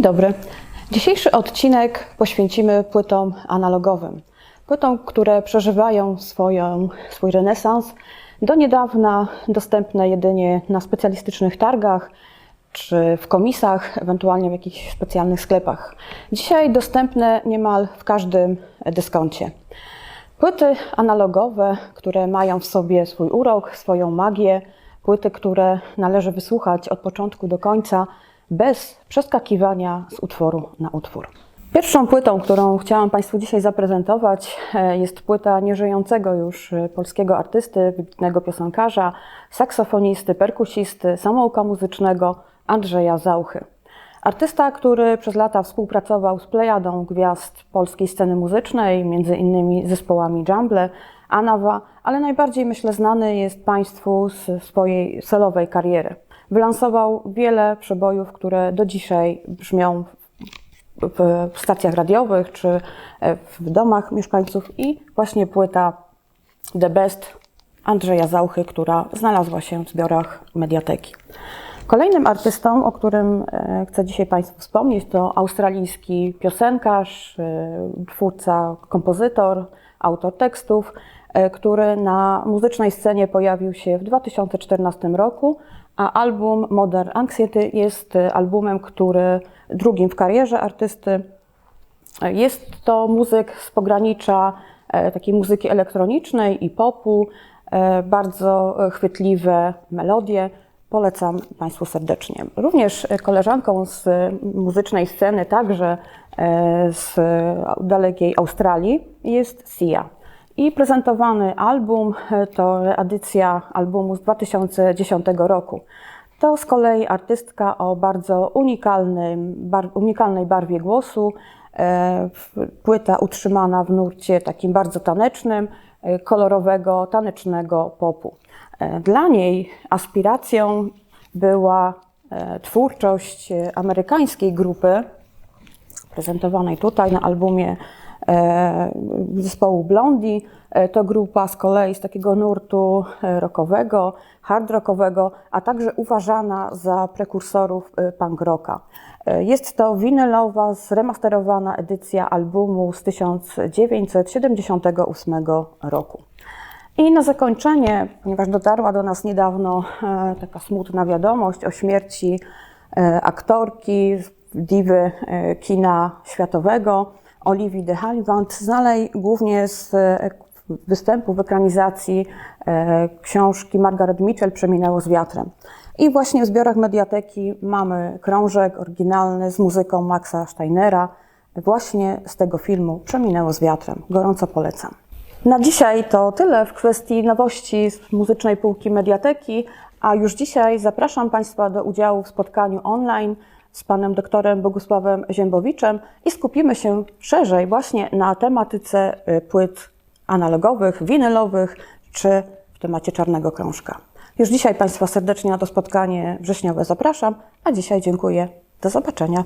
dobry. Dzisiejszy odcinek poświęcimy płytom analogowym. Płytom, które przeżywają swoją, swój renesans. Do niedawna dostępne jedynie na specjalistycznych targach czy w komisach, ewentualnie w jakichś specjalnych sklepach. Dzisiaj dostępne niemal w każdym dyskoncie. Płyty analogowe, które mają w sobie swój urok, swoją magię, płyty, które należy wysłuchać od początku do końca, bez przeskakiwania z utworu na utwór. Pierwszą płytą, którą chciałam Państwu dzisiaj zaprezentować, e, jest płyta nieżyjącego już e, polskiego artysty, wybitnego piosenkarza, saksofonisty, perkusisty, samouka muzycznego Andrzeja Zauchy. Artysta, który przez lata współpracował z plejadą gwiazd polskiej sceny muzycznej, między innymi zespołami Jumble, Anawa, ale najbardziej myślę znany jest Państwu z swojej solowej kariery. Wylansował wiele przebojów, które do dzisiaj brzmią w stacjach radiowych czy w domach mieszkańców i właśnie płyta The Best Andrzeja Zauchy, która znalazła się w zbiorach Mediateki. Kolejnym artystą, o którym e, chcę dzisiaj Państwu wspomnieć, to australijski piosenkarz, e, twórca, kompozytor, autor tekstów, e, który na muzycznej scenie pojawił się w 2014 roku, a album Modern Anxiety jest albumem, który drugim w karierze artysty. Jest to muzyk z pogranicza e, takiej muzyki elektronicznej i popu, e, bardzo chwytliwe melodie. Polecam Państwu serdecznie. Również koleżanką z muzycznej sceny, także e, z dalekiej Australii, jest Sia. I prezentowany album to edycja albumu z 2010 roku. To z kolei artystka o bardzo unikalnym, bar, unikalnej barwie głosu. E, Płyta utrzymana w nurcie takim bardzo tanecznym, e, kolorowego, tanecznego popu. E, Dla niej aspiracją była e, twórczość e, amerykańskiej grupy, prezentowanej tutaj na albumie e, zespołu Blondie. E, To grupa z kolei z takiego nurtu e, rockowego, hard rockowego, a także uważana za prekursorów e, punk rocka. E, Jest to winylowa, zremasterowana edycja albumu z 1978 roku. I na zakończenie, ponieważ dotarła do nas niedawno e, taka smutna wiadomość o śmierci e, aktorki, diwy e, kina światowego, Olivii de Havilland, znanej głównie z e, występu w ekranizacji e, książki Margaret Mitchell Przeminęło z wiatrem. I właśnie w zbiorach Mediateki mamy krążek oryginalny z muzyką Maxa Steinera, właśnie z tego filmu Przeminęło z wiatrem. Gorąco polecam. Na dzisiaj to tyle w kwestii nowości z muzycznej półki Mediateki, a już dzisiaj zapraszam Państwa do udziału w spotkaniu online z panem doktorem Bogusławem Ziębowiczem i skupimy się szerzej właśnie na tematyce y, płyt analogowych, winylowych czy w temacie czarnego krążka. Już dzisiaj Państwa serdecznie na to spotkanie wrześniowe zapraszam, a dzisiaj dziękuję. Do zobaczenia.